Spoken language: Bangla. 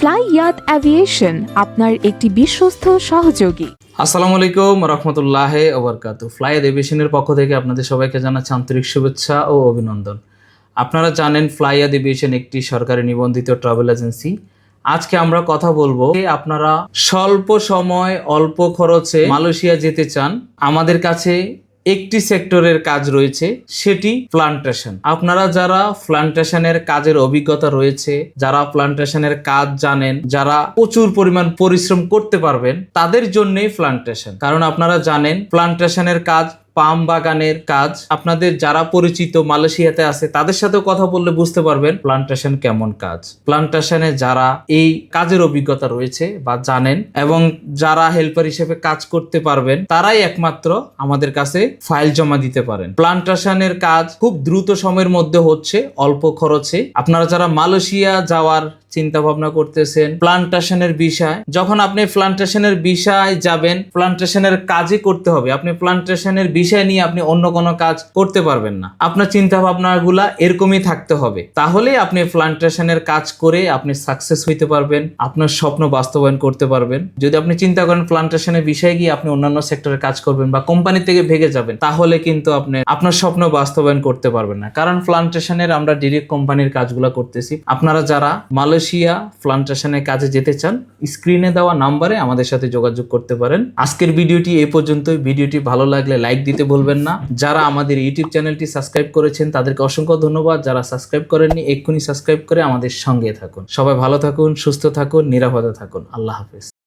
ফ্লাই ইয়াত অ্যাভিয়েশন আপনার একটি বিশ্বস্ত সহযোগী। আসসালামু আলাইকুম রহমতুল্লাহ ওবরকাতু ফ্লাই এভিয়েশনের পক্ষ থেকে আপনাদের সবাইকে জানাচ্ছি আন্তরিক শুভেচ্ছা ও অভিনন্দন। আপনারা জানেন ফ্লাই এভিয়েশন একটি সরকারি নিবন্ধিত ট্রাভেল এজেন্সি। আজকে আমরা কথা বলব আপনারা স্বল্প সময় অল্প খরচে মালয়েশিয়া যেতে চান। আমাদের কাছে একটি সেক্টরের কাজ রয়েছে, সেটি প্লান্টেশন আপনারা যারা প্লান্টেশনের কাজের অভিজ্ঞতা রয়েছে, যারা প্লান্টেশনের কাজ জানেন, যারা প্রচুর পরিমাণ পরিশ্রম করতে পারবেন, তাদের জন্যই প্লান্টেশন কারণ আপনারা জানেন প্লান্টেশনের কাজ পাম বাগানের কাজ। আপনাদের যারা পরিচিত মালয়েশিয়াতে আছে, তাদের সাথেও কথা বললে বুঝতে পারবেন প্লান্টেশন কেমন কাজ। প্লান্টেশনে যারা এই কাজের অভিজ্ঞতা রয়েছে বা জানেন এবং যারা হেল্পার হিসেবে কাজ করতে পারবেন, তারাই একমাত্র আমাদের কাছে ফাইল জমা দিতে পারেন। প্লান্টেশনের কাজ খুব দ্রুত সময়ের মধ্যে হচ্ছে, অল্প খরচে। আপনারা যারা মালয়েশিয়া যাওয়ার চিন্তা ভাবনা করতেছেন। প্লান্টেশনের বিষয়। যখন আপনি প্লান্টেশনের বিষয় যাবেন প্লান্টেশনের কাজই করতে হবে। আপনি প্লান্টেশনের বিষয় নিয়ে আপনি অন্য কোনো কাজ করতে পারবেন না। আপনার চিন্তা ভাবনাগুলা এরকমই থাকতে হবে। তাহলে আপনি প্লান্টেশনের কাজ করে আপনি সাকসেস হইতে পারবেন, আপনার স্বপ্ন বাস্তবায়ন করতে পারবেন। যদি আপনি চিন্তা করেন প্লান্টেশনের বিষয়ে গিয়ে আপনি অন্যান্য সেক্টরে কাজ করবেন বা কোম্পানি থেকে ভেগে যাবেন, তাহলে কিন্তু আপনি আপনার স্বপ্ন বাস্তবায়ন করতে পারবেন না। কারণ প্লান্টেশনের আমরা ডিরেক্ট কোম্পানির কাজগুলো করতেছি। আপনারা যারা মালয়েশিয়া প্লান্টেশনের কাজে যেতে চান, স্ক্রিনে দেওয়া নাম্বারে আমাদের সাথে যোগাযোগ করতে পারেন। আজকের ভিডিওটি এ পর্যন্তই। ভিডিওটি ভালো লাগলে লাইক দিতে বলবেন না। যারা আমাদের ইউটিউব চ্যানেলটি সাবস্ক্রাইব করেছেন, তাদেরকে অসংখ্য ধন্যবাদ। যারা সাবস্ক্রাইব করেননি, এক্ষুনি সাবস্ক্রাইব করে আমাদের সঙ্গে থাকুন। সবাই ভালো থাকুন, সুস্থ থাকুন, নিরাপদে থাকুন। আল্লাহ হাফেজ।